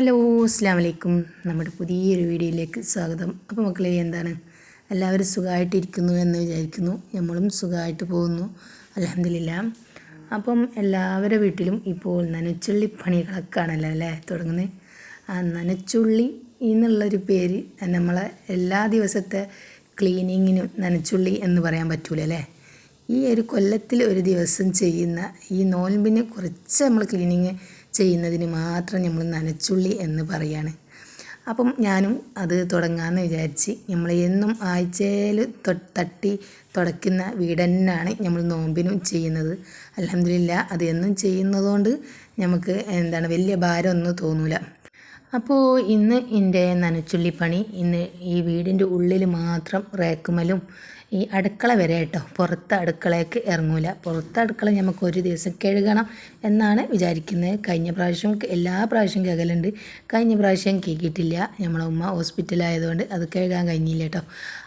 Hello അസ്സാം വലൈക്കും നമ്മുടെ പുതിയൊരു വീഡിയോയിലേക്ക് സ്വാഗതം. അപ്പോൾ മക്കളെ എന്താണ്? എല്ലാവരും സുഖമായിട്ടിരിക്കുന്നു എന്ന് വിചാരിക്കുന്നു. നമ്മളും സുഖമായിട്ട് പോകുന്നു. അലഹമില്ല അപ്പം എല്ലാവരുടെ വീട്ടിലും ഇപ്പോൾ നനച്ചുള്ളി പണികളൊക്കെയാണല്ലോ അല്ലേ തുടങ്ങുന്നത് ആ നനച്ചുള്ളി എന്നുള്ളൊരു പേര് നമ്മളെ എല്ലാ ദിവസത്തെ ക്ലീനിങ്ങിനും നനച്ചുള്ളി എന്ന് പറയാൻ പറ്റൂല അല്ലേ? ഈ ഒരു കൊല്ലത്തിൽ ഒരു ദിവസം ചെയ്യുന്ന ഈ നോൻപിന് കുറച്ച് നമ്മൾ ക്ലീനിങ് ചെയ്യുന്നതിന് മാത്രം നമ്മൾ നനച്ചുള്ളി എന്ന് പറയാണ്. അപ്പം ഞാനും അത് തുടങ്ങാമെന്ന് വിചാരിച്ച് നമ്മൾ എന്നും ആഴ്ചയിൽ തട്ടി തുടയ്ക്കുന്ന വീടന്നാണ് നമ്മൾ നോമ്പിനും ചെയ്യുന്നത്. അലഹമില്ല അത് എന്നും ചെയ്യുന്നതുകൊണ്ട് നമുക്ക് എന്താണ് വലിയ ഭാരമൊന്നും തോന്നില്ല അപ്പോൾ ഇന്ന് എന്റെ നനച്ചുള്ളിപ്പണി ഇന്ന് ഈ വീടിന്റെ ഉള്ളിൽ മാത്രം റേക്കുമലും ഈ അടുക്കള വരെ കേട്ടോ. പുറത്ത് അടുക്കളയ്ക്ക് ഇറങ്ങൂല. പുറത്ത് അടുക്കള നമുക്ക് ഒരു ദിവസം കഴുകണം എന്നാണ് വിചാരിക്കുന്നത്. കഴിഞ്ഞ പ്രാവശ്യം എല്ലാ പ്രാവശ്യം കഴുകലുണ്ട്. കഴിഞ്ഞ പ്രാവശ്യം കേക്കിയിട്ടില്ല നമ്മളെ ഉമ്മ ഹോസ്പിറ്റലായതുകൊണ്ട് അത് കഴുകാൻ കഴിഞ്ഞില്ല കേട്ടോ.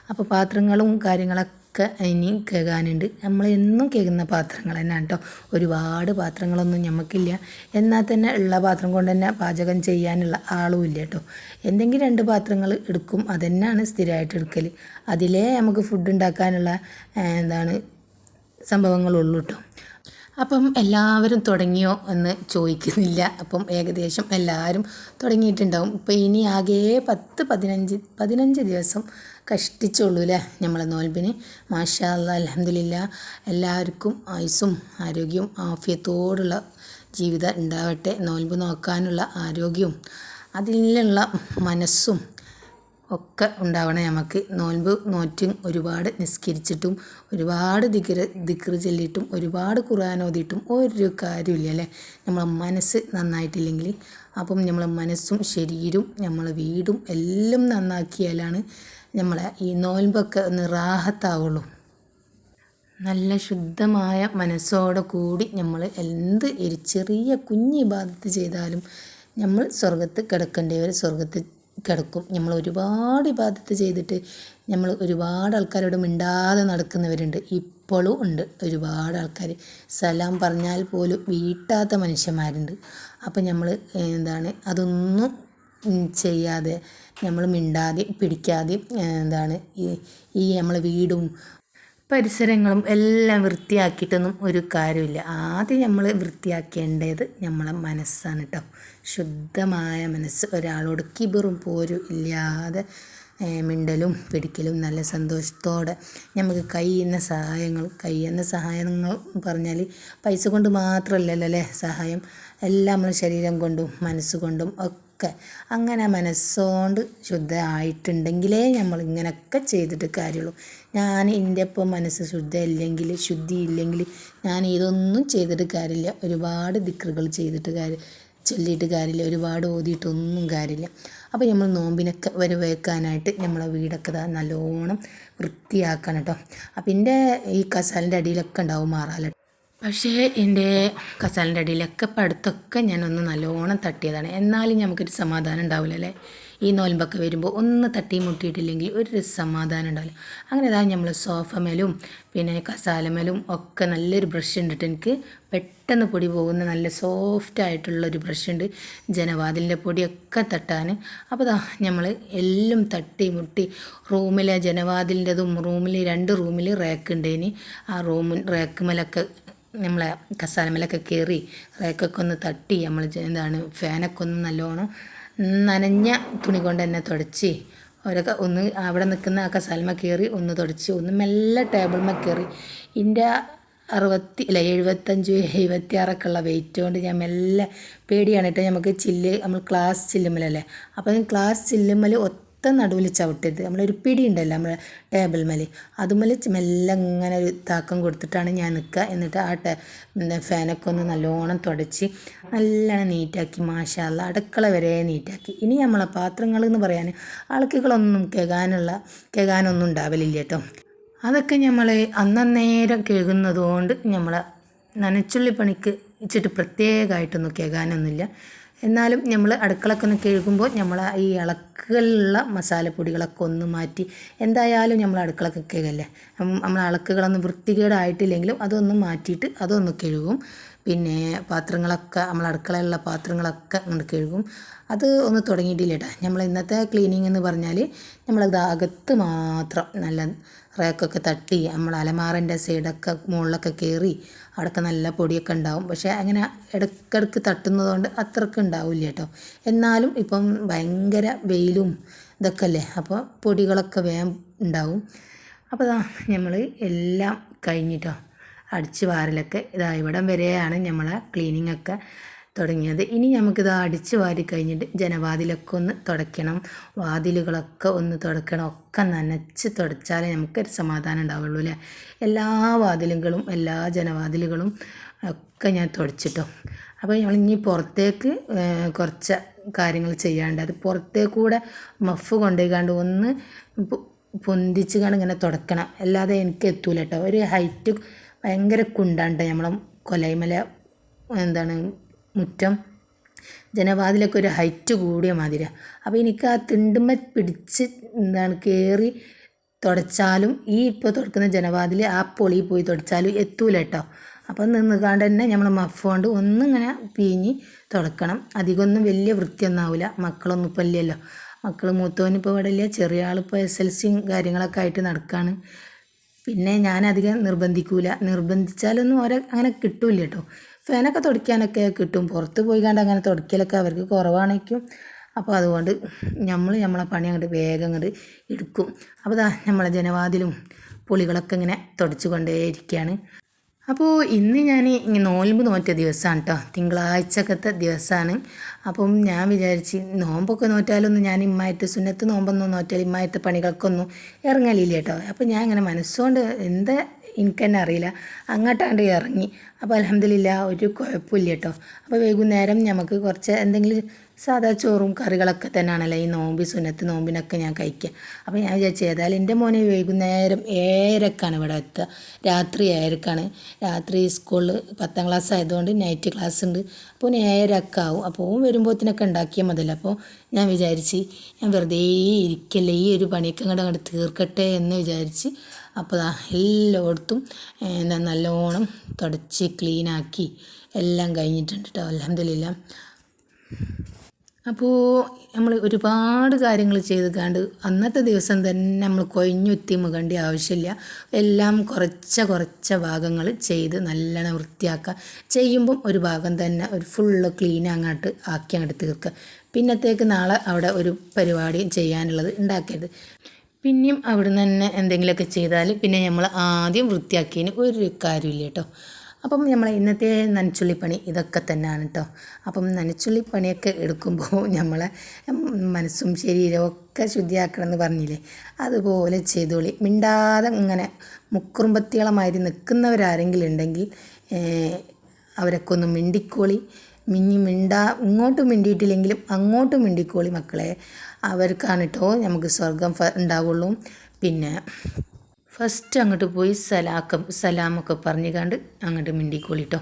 അപ്പോൾ പാത്രങ്ങളും കാര്യങ്ങളൊക്കെ ഒക്കെ ഇനിയും കേൾക്കാനുണ്ട്. നമ്മൾ എന്നും കേൾക്കുന്ന പാത്രങ്ങൾ തന്നെ കേട്ടോ ഒരുപാട് പാത്രങ്ങളൊന്നും നമുക്കില്ല എന്നാൽ തന്നെ ഉള്ള പാത്രം കൊണ്ട് തന്നെ പാചകം ചെയ്യാനുള്ള ആളും ഇല്ല കേട്ടോ എന്തെങ്കിലും രണ്ട് പാത്രങ്ങൾ എടുക്കും അതന്നെയാണ് സ്ഥിരമായിട്ട് എടുക്കൽ അതിലേ നമുക്ക് ഫുഡ് ഉണ്ടാക്കാനുള്ള എന്താണ് സംഭവങ്ങളുള്ളൂ കേട്ടോ അപ്പം എല്ലാവരും തുടങ്ങിയോ എന്ന് ചോദിക്കുന്നില്ല. അപ്പം ഏകദേശം എല്ലാവരും തുടങ്ങിയിട്ടുണ്ടാവും. ഇപ്പം ഇനി ആകെ പത്ത് പതിനഞ്ച് പതിനഞ്ച് ദിവസം കഷ്ടിച്ചുള്ളൂ അല്ലേ നമ്മളെ നോൽബിന് മാഷാ അലഹമില്ല എല്ലാവർക്കും ആയുസ്സും ആരോഗ്യവും ആഫ്യത്തോടുള്ള ജീവിതം ഉണ്ടാവട്ടെ. നോൽബ് നോക്കാനുള്ള ആരോഗ്യവും അതിലുള്ള മനസ്സും ഒക്കെ ഉണ്ടാവണം. നമുക്ക് നോൻപ് നോറ്റും ഒരുപാട് നിസ്കരിച്ചിട്ടും ഒരുപാട് ദിക്ർ ദിക്റ് ചൊല്ലിയിട്ടും ഒരുപാട് ഖുർആൻ ഓതിയിട്ടും ഒരു കാര്യമില്ല അല്ലേ? നമ്മളെ മനസ്സ് നന്നായിട്ടില്ലെങ്കിൽ. അപ്പം നമ്മളെ മനസ്സും ശരീരവും നമ്മളെ വീടും എല്ലാം നന്നാക്കിയാലാണ് നമ്മളെ ഈ നോൻപൊക്കെ ഒന്ന് റാഹത്താവുള്ളൂ. നല്ല ശുദ്ധമായ മനസ്സോടെ കൂടി നമ്മൾ എന്ത് ചെറിയ കുഞ്ഞ് ഇബാദത്ത് ചെയ്താലും നമ്മൾ സ്വർഗത്ത് കിടക്കേണ്ടവർ സ്വർഗത്ത് കിടക്കും. നമ്മൾ ഒരുപാട് ഇബാദത്ത് ചെയ്തിട്ട് നമ്മൾ ഒരുപാട് ആൾക്കാരോട് മിണ്ടാതെ നടക്കുന്നവരുണ്ട്. ഇപ്പോഴും ഉണ്ട് ഒരുപാട് ആൾക്കാർ. സലാം പറഞ്ഞാൽ പോലും വീട്ടാത്ത മനുഷ്യന്മാരുണ്ട്. അപ്പം നമ്മൾ എന്താണ് അതൊന്നും ചെയ്യാതെ നമ്മൾ മിണ്ടാതെ പിടിക്കാതെ എന്താണ് ഈ നമ്മളെ വീടും പരിസരങ്ങളും എല്ലാം വൃത്തിയാക്കിയിട്ടൊന്നും ഒരു കാര്യമില്ല. ആദ്യം നമ്മൾ വൃത്തിയാക്കേണ്ടത് നമ്മളെ മനസ്സാണ് കേട്ടോ ശുദ്ധമായ മനസ്സ് ഒരാളോട് കിബറും പോരും ഇല്ലാതെ മിണ്ടലും പിടിക്കലും നല്ല സന്തോഷത്തോടെ നമുക്ക് കഴിയുന്ന സഹായങ്ങൾ കഴിയുന്ന സഹായങ്ങൾ പറഞ്ഞാൽ പൈസ കൊണ്ട് മാത്രമല്ലല്ലോ അല്ലേ സഹായം? എല്ലാം നമ്മൾ ശരീരം കൊണ്ടും മനസ്സുകൊണ്ടും ഒക്കെ. അങ്ങനെ മനസ്സുകൊണ്ട് ശുദ്ധമായിട്ടുണ്ടെങ്കിലേ നമ്മൾ ഇങ്ങനെയൊക്കെ ചെയ്തിട്ട് കാര്യമുള്ളൂ. ഞാൻ എന്റെ ഇപ്പം മനസ്സ് ശുദ്ധമില്ലെങ്കിൽ ശുദ്ധിയില്ലെങ്കിൽ ഞാൻ ഇതൊന്നും ചെയ്തിട്ട് കാര്യമില്ല. ഒരുപാട് ദിക്കറുകൾ ചെയ്തിട്ട് കാര്യം ചൊല്ലിയിട്ട് കാര്യമില്ല. ഒരുപാട് ഓതിയിട്ടൊന്നും കാര്യമില്ല. അപ്പോൾ നമ്മൾ നോമ്പിനൊക്കെ വരെ വയ്ക്കാനായിട്ട് നമ്മളെ വീടൊക്കെ ഇതാ നല്ലോണം വൃത്തിയാക്കണം കേട്ടോ. അപ്പം എന്റെ ഈ കസാലിന്റെ അടിയിലൊക്കെ ഉണ്ടാവും മാറാല. പക്ഷേ എന്റെ കസാലിന്റെ അടിയിലൊക്കെ പടുത്തൊക്കെ ഞാനൊന്ന് നല്ലോണം തട്ടിയതാണ്. എന്നാലും നമുക്കൊരു സമാധാനം ഉണ്ടാവില്ല അല്ലേ ഈ നോൽമ്പൊക്കെ വരുമ്പോൾ ഒന്ന് തട്ടി മുട്ടിയിട്ടില്ലെങ്കിൽ ഒരു സമാധാനം ഉണ്ടാവില്ല. അങ്ങനെ അതായത് നമ്മൾ സോഫമേലും പിന്നെ കസാലമേലും ഒക്കെ നല്ലൊരു ബ്രഷ് ഉണ്ടിട്ട് എനിക്ക് പെട്ടെന്ന് പൊടി പോകുന്ന നല്ല സോഫ്റ്റ് ആയിട്ടുള്ളൊരു ബ്രഷ് ഉണ്ട് ജനവാതിലിന്റെ പൊടിയൊക്കെ തട്ടാൻ അപ്പോൾ അതാ നമ്മൾ എല്ലാം തട്ടി മുട്ടി റൂമിലെ ജനവാതിലിന്റെതും റൂമിൽ രണ്ട് റൂമിൽ റാക്ക് ഉണ്ടേനി ആ റൂമിൽ റാക്കുമലൊക്കെ നമ്മളെ കസാലമേലൊക്കെ കയറി റേക്കൊക്കെ ഒന്ന് തട്ടി നമ്മൾ എന്താണ് ഫാനൊക്കെ ഒന്ന് നല്ലോണം നനഞ്ഞ തുണി കൊണ്ട് തന്നെ തുടച്ച്. അവരൊക്കെ ഒന്ന് അവിടെ നിൽക്കുന്ന ആ കസാലമ കയറി ഒന്ന് തുടച്ച്. ഒന്ന് മെല്ലെ ടേബിൾമ കയറി ഇതിന്റെ അറുപത്തി അല്ല എഴുപത്തഞ്ച് എഴുപത്തി ആറൊക്കെ ഉള്ള വെയിറ്റ് കൊണ്ട് ഞാൻ മെല്ലെ പേടിയാണ് കേട്ടോ. നമുക്ക് ചില്ല് നമ്മൾ ക്ലാസ് ചില്ലുമ്മലല്ലേ? അപ്പം ക്ലാസ് ചില്ലുമ്മൽ മൊത്തം നടുവിൽ ചവിട്ടരുത്. നമ്മളൊരു പിടി ഉണ്ടല്ലോ നമ്മുടെ ടേബിൾ മേലെ. അതുമേൽ മെല്ലെ ഇങ്ങനെ ഒരു താക്കം കൊടുത്തിട്ടാണ് ഞാൻ നിൽക്കുക എന്നിട്ട് ആ ടേ ഫാനൊക്കെ ഒന്ന് നല്ലോണം തുടച്ച് നല്ലോണം നീറ്റാക്കി മാഷാല്ല അടുക്കള വരെ നീറ്റാക്കി. ഇനി നമ്മളെ പാത്രങ്ങൾ എന്ന് പറയാൻ ആൾക്കുകളൊന്നും കേൾക്കാനുള്ള കേൾക്കാനൊന്നും ഉണ്ടാവലില്ല കേട്ടോ അതൊക്കെ നമ്മൾ അന്നേരം കേൾക്കുന്നതുകൊണ്ട് നമ്മളെ നനച്ചുള്ളി പണിക്ക് ഇച്ചിട്ട് പ്രത്യേകമായിട്ടൊന്നും കേൾക്കാനൊന്നുമില്ല എന്നാലും നമ്മൾ അടുക്കളൊക്കെ ഒന്ന് കഴുകുമ്പോൾ നമ്മൾ ഈ ഇളക്കലുള്ള മസാലപ്പൊടികളൊക്കെ ഒന്ന് മാറ്റി. എന്തായാലും നമ്മൾ അടുക്കളൊക്കെ കഴുകല്ലേ? നമ്മൾ അളക്കുകളൊന്നും വൃത്തികേടായിട്ടില്ലെങ്കിലും അതൊന്ന് മാറ്റിയിട്ട് അതൊന്ന് കഴുകും. പിന്നെ പാത്രങ്ങളൊക്കെ നമ്മൾ അടുക്കളയിലുള്ള പാത്രങ്ങളൊക്കെ അങ്ങോട്ട് കഴുകും. അത് ഒന്ന് തുടങ്ങിയിട്ടില്ല കേട്ടോ നമ്മൾ ഇന്നത്തെ ക്ലീനിങ് എന്ന് പറഞ്ഞാൽ നമ്മളത് അകത്ത് മാത്രം നല്ല റേക്കൊക്കെ തട്ടി നമ്മൾ അലമാറിന്റെ സൈഡൊക്കെ മുകളിലൊക്കെ കയറി അവിടെയൊക്കെ നല്ല പൊടിയൊക്കെ ഉണ്ടാവും. പക്ഷേ അങ്ങനെ ഇടയ്ക്കിടയ്ക്ക് തട്ടുന്നതുകൊണ്ട് അത്രയ്ക്ക് ഉണ്ടാവില്ല കേട്ടോ എന്നാലും ഇപ്പം ഭയങ്കര വെയിലും ഇതൊക്കെ അല്ലേ? അപ്പോൾ പൊടികളൊക്കെ വേഗം ഉണ്ടാവും. അപ്പോൾ നമ്മൾ എല്ലാം കഴിഞ്ഞിട്ടോ. അടിച്ച് വാരലൊക്കെ ഇതാ ഇവിടം വരെയാണ് നമ്മൾ ക്ലീനിങ് ഒക്കെ തുടങ്ങിയത്. ഇനി നമുക്കിത് അടിച്ച് വാരി കഴിഞ്ഞിട്ട് ജനവാതിലൊക്കെ ഒന്ന് തുടയ്ക്കണം. വാതിലുകളൊക്കെ ഒന്ന് തുടയ്ക്കണം. ഒക്കെ നനച്ച് തുടച്ചാലേ നമുക്കൊരു സമാധാനം ഉണ്ടാവുള്ളൂ അല്ലേ? എല്ലാ വാതിലുകളും എല്ലാ ജനവാതിലുകളും ഒക്കെ ഞാൻ തുടച്ചിട്ടോ. അപ്പോൾ ഞങ്ങൾ ഇനി പുറത്തേക്ക് കുറച്ച് കാര്യങ്ങൾ ചെയ്യാണ്ട് അത് പുറത്തേക്കൂടെ മഫ് കൊണ്ടുപോയിക്കാണ്ട് ഒന്ന് പൊന്തിച്ച് കണ്ട് ഇങ്ങനെ തുടക്കണം. അല്ലാതെ എനിക്ക് എത്തൂല കേട്ടോ. ഒരു ഹൈറ്റ് ഭയങ്കര കുണ്ടാണ്ട് നമ്മളെ കൊലൈമല എന്താണ് മുറ്റം. ജനവാതിലൊക്കെ ഒരു ഹൈറ്റ് കൂടിയ മാതിരിയാണ് അപ്പോൾ എനിക്ക് ആ തിണ്ടുമ്മ പിടിച്ച് എന്താണ് കയറി തുടച്ചാലും ഈ ഇപ്പോൾ തുടക്കുന്ന ജനവാതിൽ ആ പൊളി പോയി തുടച്ചാലും എത്തൂല കേട്ടോ അപ്പം നിന്നുകാണ്ട് തന്നെ നമ്മൾ മഫ് കൊണ്ട് ഒന്നിങ്ങനെ പീഞ്ഞ് തുടക്കണം. അധികമൊന്നും വലിയ വൃത്തിയൊന്നും ആവില്ല മക്കളൊന്നും ഇപ്പം ഇല്ലല്ലോ. മക്കൾ മൂത്തവനിപ്പോൾ ഇവിടെ ഇല്ല ചെറിയ ആളിപ്പോൾ എസ് എൽ സിയും കാര്യങ്ങളൊക്കെ ആയിട്ട് നടക്കുകയാണ് പിന്നെ ഞാൻ അധികം നിർബന്ധിക്കൂല. നിർബന്ധിച്ചാലൊന്നും ഓരോ അങ്ങനെ കിട്ടൂല കേട്ടോ ഫാനൊക്കെ തുടയ്ക്കാനൊക്കെ കിട്ടും. പുറത്ത് പോയി കണ്ട് അങ്ങനെ തുടയ്ക്കലൊക്കെ അവർക്ക് കുറവാണേക്കും. അപ്പോൾ അതുകൊണ്ട് നമ്മൾ നമ്മളെ പണി അങ്ങോട്ട് വേഗം അങ്ങോട്ട് എടുക്കും. അപ്പോൾ ദാ നമ്മളെ ജനവാതിലും പുളികളൊക്കെ ഇങ്ങനെ തുടച്ചു കൊണ്ടേയിരിക്കുകയാണ് അപ്പോൾ ഇന്ന് ഞാൻ നോൽമ്പ് നോറ്റ ദിവസമാണ് കേട്ടോ തിങ്കളാഴ്ചക്കത്തെ ദിവസമാണ് അപ്പം ഞാൻ വിചാരിച്ച് നോമ്പൊക്കെ നോറ്റാലൊന്നും ഞാൻ ഇമ്മായിട്ട് സുന്നത്ത് നോമ്പൊന്നും നോറ്റാൽ ഇമ്മായിട്ട് പണികൾക്കൊന്നും ഇറങ്ങലില്ല കേട്ടോ അപ്പോൾ ഞാൻ ഇങ്ങനെ മനസ്സുകൊണ്ട് എന്താ എനിക്ക് തന്നെ അറിയില്ല. അങ്ങോട്ടാണ്ട് ഇറങ്ങി. അപ്പോൾ അലഹമില്ല ഒരു കുഴപ്പമില്ല കേട്ടോ അപ്പോൾ വൈകുന്നേരം നമുക്ക് കുറച്ച് എന്തെങ്കിലും സാധാ ചോറും കറികളൊക്കെ തന്നെയാണല്ലോ ഈ നോമ്പി സുന്നത്ത് നോമ്പിനൊക്കെ ഞാൻ കഴിക്കുക. അപ്പോൾ ഞാൻ വിചാരിച്ചു ഏതായാലും എന്റെ മോനെ വൈകുന്നേരം ഏഴരക്കാണ് ഇവിടെ എത്തുക. രാത്രി ഏഴരക്കാണ്. രാത്രി സ്കൂളിൽ പത്താം ക്ലാസ് ആയതുകൊണ്ട് നൈറ്റ് ക്ലാസ് ഉണ്ട്. അപ്പോൾ ഏരക്കാവും അപ്പോൾ വരുമ്പോഴത്തേനൊക്കെ ഉണ്ടാക്കിയാൽ മതിയല്ലോ. അപ്പോൾ ഞാൻ വിചാരിച്ച് ഞാൻ വെറുതെ ഇരിക്കല്ലേ ഈ ഒരു പണിയൊക്കെ അങ്ങോട്ട് അങ്ങോട്ട് തീർക്കട്ടെ എന്ന് വിചാരിച്ച് അപ്പോൾ ദാ എല്ലായിടത്തും എന്താ നല്ലോണം തുടച്ച് ക്ലീനാക്കി എല്ലാം കഴിഞ്ഞിട്ടുണ്ട് കേട്ടോ അലഹമില്ല അപ്പോൾ നമ്മൾ ഒരുപാട് കാര്യങ്ങൾ ചെയ്ത് കണ്ട് അന്നത്തെ ദിവസം തന്നെ നമ്മൾ കൊഴിഞ്ഞുത്തി മുകേണ്ട ആവശ്യമില്ല. എല്ലാം കുറച്ച കുറച്ച ഭാഗങ്ങൾ ചെയ്ത് നല്ലോണം വൃത്തിയാക്കുക ചെയ്യുമ്പം ഒരു ഭാഗം തന്നെ ഒരു ഫുള്ള് ക്ലീൻ അങ്ങോട്ട് ആക്കി അങ്ങോട്ട് തീർക്കുക പിന്നത്തേക്ക് നാളെ അവിടെ ഒരു പരിപാടി ചെയ്യാനുള്ളത് ഉണ്ടാക്കരുത്. പിന്നെയും അവിടുന്ന് തന്നെ എന്തെങ്കിലുമൊക്കെ ചെയ്താൽ പിന്നെ നമ്മൾ ആദ്യം വൃത്തിയാക്കിയതിന് ഒരു കാര്യമില്ല കേട്ടോ അപ്പം നമ്മൾ ഇന്നത്തെ നനച്ചുള്ളിപ്പണി ഇതൊക്കെ തന്നെയാണ് കേട്ടോ അപ്പം നനച്ചുള്ളിപ്പണിയൊക്കെ എടുക്കുമ്പോൾ നമ്മളെ മനസ്സും ശരീരവും ഒക്കെ ശുദ്ധിയാക്കണം എന്ന് പറഞ്ഞില്ലേ? അതുപോലെ ചെയ്തോളി. മിണ്ടാതെ ഇങ്ങനെ മുക്കുറുമ്പത്തികളമാതിരി നിൽക്കുന്നവരാരെങ്കിലും ഉണ്ടെങ്കിൽ അവരൊക്കെ ഒന്ന് മിണ്ടിക്കോളി. മിഞ്ഞി മിണ്ടാ ഇങ്ങോട്ടും മിണ്ടിയിട്ടില്ലെങ്കിലും അങ്ങോട്ട് മിണ്ടിക്കോളി മക്കളെ. അവർക്കാണ് കേട്ടോ നമുക്ക് സ്വർഗം ഉണ്ടാവുള്ളൂ. പിന്നെ ഫസ്റ്റ് അങ്ങോട്ട് പോയി സലാക്കം സലാമൊക്കെ പറഞ്ഞു കണ്ട് അങ്ങോട്ട് മിണ്ടിക്കോളിട്ടോ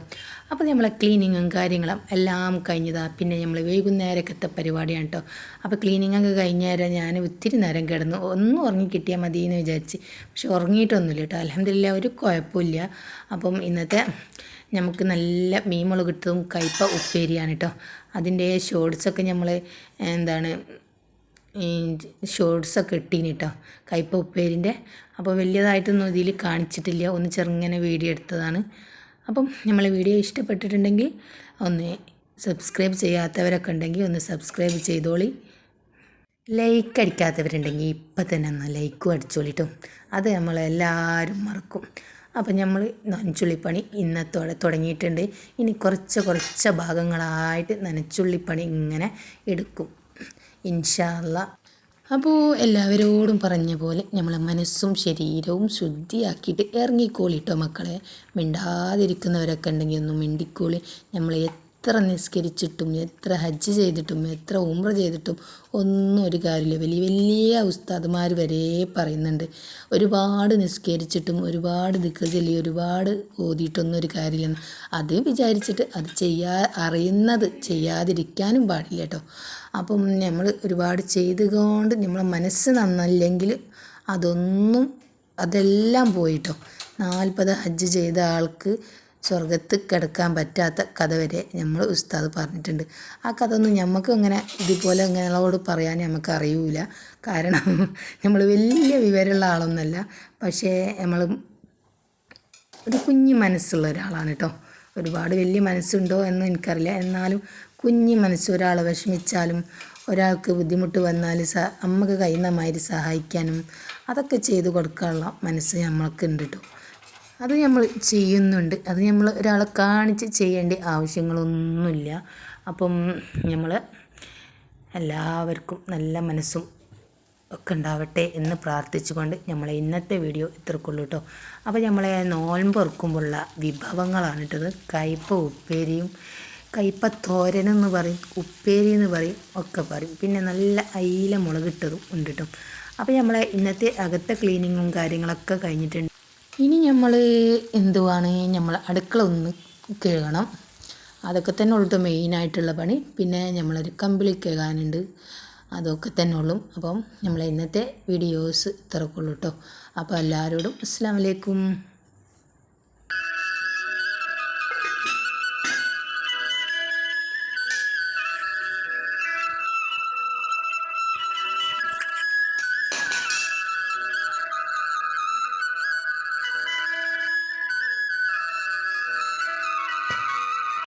അപ്പോൾ നമ്മളെ ക്ലീനിങ്ങും കാര്യങ്ങളും എല്ലാം കഴിഞ്ഞതാ. പിന്നെ നമ്മൾ വൈകുന്നേരക്കത്തെ പരിപാടിയാണ് കേട്ടോ അപ്പോൾ ക്ലീനിങ്ങൊക്കെ കഴിഞ്ഞേരം ഞാൻ ഒത്തിരി നേരം കിടന്നു. ഒന്നും ഉറങ്ങി കിട്ടിയാൽ മതി എന്ന് വിചാരിച്ച്. പക്ഷെ ഉറങ്ങിയിട്ടൊന്നുമില്ല കേട്ടോ അലഹമില്ല ഒരു കുഴപ്പമില്ല. അപ്പം ഇന്നത്തെ നമുക്ക് നല്ല മീൻ മുളകിട്ടതും കയ്പ ഉപ്പേരിയാണ് കേട്ടോ അതിന്റെ ഷോർട്സൊക്കെ നമ്മൾ എന്താണ് ഷോർട്സൊക്കെ ഇട്ടീന് കേട്ടോ കയ്പ ഉപ്പേരിന്റെ. അപ്പോൾ വലിയതായിട്ടൊന്നും ഇതിൽ കാണിച്ചിട്ടില്ല. ഒന്ന് ചെറുങ്ങനെ വീഡിയോ എടുത്തതാണ്. അപ്പം നമ്മൾ വീഡിയോ ഇഷ്ടപ്പെട്ടിട്ടുണ്ടെങ്കിൽ ഒന്ന് സബ്സ്ക്രൈബ് ചെയ്യാത്തവരൊക്കെ ഉണ്ടെങ്കിൽ ഒന്ന് സബ്സ്ക്രൈബ് ചെയ്തോളി. ലൈക്ക് അടിക്കാത്തവരുണ്ടെങ്കിൽ ഇപ്പം തന്നെ ഒന്ന് ലൈക്കും അടിച്ചോളിട്ടും അത് നമ്മളെല്ലാവരും മറക്കും. അപ്പം നമ്മൾ നനച്ചുള്ളിപ്പണി ഇന്നത്തോടെ തുടങ്ങിയിട്ടുണ്ട്. ഇനി കുറച്ച് കുറച്ച് ഭാഗങ്ങളായിട്ട് നനച്ചുള്ളിപ്പണി ഇങ്ങനെ എടുക്കും. ഇൻഷാല്ല അപ്പോൾ എല്ലാവരോടും പറഞ്ഞ പോലെ നമ്മൾ മനസ്സും ശരീരവും ശുദ്ധിയാക്കിയിട്ട് ഇറങ്ങിക്കോളിട്ടോ മക്കളെ. മിണ്ടാതിരിക്കുന്നവരൊക്കെ ഉണ്ടെങ്കിൽ ഒന്ന് മിണ്ടിക്കോളി. നമ്മൾ എത്ര നിസ്കരിച്ചിട്ടും എത്ര ഹജ്ജ് ചെയ്തിട്ടും എത്ര ഉമ്ര ചെയ്തിട്ടും ഒന്നും ഒരു കാര്യമില്ല. വലിയ വലിയ ഉസ്താദ്മാർ വരെ പറയുന്നുണ്ട്. ഒരുപാട് നിസ്കരിച്ചിട്ടും ഒരുപാട് ദിക്ർ ചൊല്ലി ഒരുപാട് ഓതിയിട്ടൊന്നും ഒരു കാര്യമില്ലെന്ന്. അത് വിചാരിച്ചിട്ട് അത് ചെയ്യാ അറിയുന്നത് ചെയ്യാതിരിക്കാനും പാടില്ല കേട്ടോ. അപ്പം നമ്മൾ ഒരുപാട് ചെയ്തുകൊണ്ട് നമ്മളെ മനസ്സ് നന്നല്ലെങ്കിൽ അതൊന്നും അതെല്ലാം പോയിട്ടോ നാൽപ്പത് ഹജ്ജ് ചെയ്ത ആൾക്ക് സ്വർഗത്ത് കിടക്കാൻ പറ്റാത്ത കഥ വരെ നമ്മൾ ഉസ്താദ് പറഞ്ഞിട്ടുണ്ട്. ആ കഥ ഒന്നും നമുക്ക് അങ്ങനെ ഇതുപോലെ ഇങ്ങനെയുള്ളവരോട് പറയാൻ നമുക്ക് അറിയൂല. കാരണം നമ്മൾ വലിയ വിവരമുള്ള ആളൊന്നുമല്ല പക്ഷേ നമ്മൾ ഒരു കുഞ്ഞു മനസ്സുള്ള ഒരാളാണ് കേട്ടോ ഒരുപാട് വലിയ മനസ്സുണ്ടോ എന്ന് എനിക്കറിയില്ല. എന്നാലും കുഞ്ഞു മനസ്സ് ഒരാൾ വിഷമിച്ചാലും ഒരാൾക്ക് ബുദ്ധിമുട്ട് വന്നാൽ സ നമുക്ക് കഴിയുന്ന മാതിരി സഹായിക്കാനും അതൊക്കെ ചെയ്തു കൊടുക്കാനുള്ള മനസ്സ് നമ്മൾക്ക് ഉണ്ട് കേട്ടോ അത് നമ്മൾ ചെയ്യുന്നുണ്ട്. അത് നമ്മൾ ഒരാളെ കാണിച്ച് ചെയ്യേണ്ട ആവശ്യങ്ങളൊന്നുമില്ല. അപ്പം നമ്മൾ എല്ലാവർക്കും നല്ല മനസ്സും ഒക്കെ ഉണ്ടാവട്ടെ എന്ന് പ്രാർത്ഥിച്ചുകൊണ്ട് നമ്മളെ ഇന്നത്തെ വീഡിയോ ഇത്രക്കുള്ളൂ കേട്ടോ അപ്പോൾ നമ്മളെ നോൻപ് ഉറക്കുമ്പോഴുള്ള വിഭവങ്ങളാണ് കേട്ടത് കയ്പ ഉപ്പേരിയും കയ്പ തോരനെന്ന് പറയും ഉപ്പേരി എന്ന് പറയും ഒക്കെ പറയും. പിന്നെ നല്ല അയില മുളകിട്ടതും ഉണ്ട് കേട്ടോ അപ്പോൾ നമ്മളെ ഇന്നത്തെ അകത്തെ ക്ലീനിങ്ങും കാര്യങ്ങളൊക്കെ കഴിഞ്ഞിട്ടുണ്ട്. ഇനി നമ്മൾ എന്തുവാണ്? നമ്മൾ അടുക്കള ഒന്ന് കഴുകണം. അതൊക്കെ തന്നെ ഉള്ളൂ മെയിനായിട്ടുള്ള പണി. പിന്നെ നമ്മളൊരു കമ്പിളി കഴുകാനുണ്ട്. അതൊക്കെ തന്നെ ഉള്ളൂ. അപ്പം നമ്മളെ ഇന്നത്തെ വീഡിയോസ് ഇത്രക്കുള്ളൂ കേട്ടോ അപ്പോൾ എല്ലാവരോടും അസ്സാം വലൈക്കും